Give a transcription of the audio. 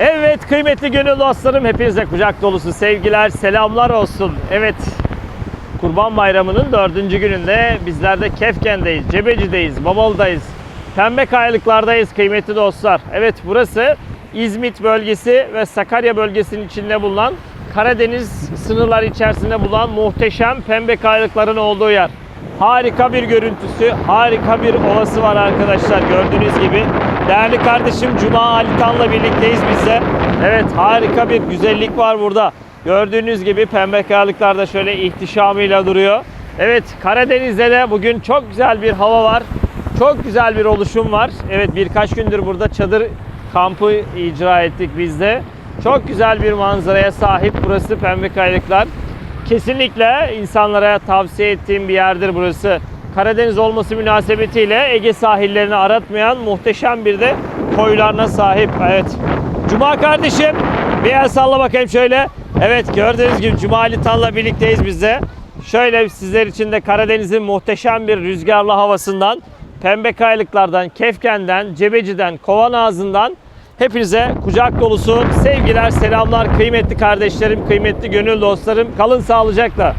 Evet kıymetli gönül dostlarım hepinize kucak dolusu sevgiler, selamlar olsun. Evet Kurban Bayramı'nın dördüncü gününde bizler de Kefken'deyiz, Cebeci'deyiz, Babalı'dayız, Pembe Kayalıklar'dayız kıymetli dostlar. Evet burası İzmit bölgesi ve Sakarya bölgesinin içinde bulunan Karadeniz sınırları içerisinde bulunan muhteşem Pembe Kayalıkların olduğu yer. Harika bir görüntüsü, harika bir ovası var arkadaşlar gördüğünüz gibi. Değerli kardeşim Cuma Alitan'la birlikteyiz biz de. Evet harika bir güzellik var burada. Gördüğünüz gibi pembe kayalıklar da şöyle ihtişamıyla duruyor. Evet Karadeniz'de de bugün çok güzel bir hava var. Çok güzel bir oluşum var. Evet birkaç gündür burada çadır kampı icra ettik biz de. Çok güzel bir manzaraya sahip burası Pembe Kayalıklar. Kesinlikle insanlara tavsiye ettiğim bir yerdir burası. Karadeniz olması münasebetiyle Ege sahillerini aratmayan muhteşem bir de koylarına sahip. Evet. Cuma kardeşim bir el salla bakayım şöyle. Evet gördüğünüz gibi Cumali Tan'la birlikteyiz biz de. Şöyle sizler için de Karadeniz'in muhteşem bir rüzgarlı havasından, Pembe Kayalıklardan, Kefken'den, Cebeci'den, Kovan Ağzı'ndan hepinize kucak dolusu sevgiler, selamlar kıymetli kardeşlerim, kıymetli gönül dostlarım. Kalın sağlıcakla.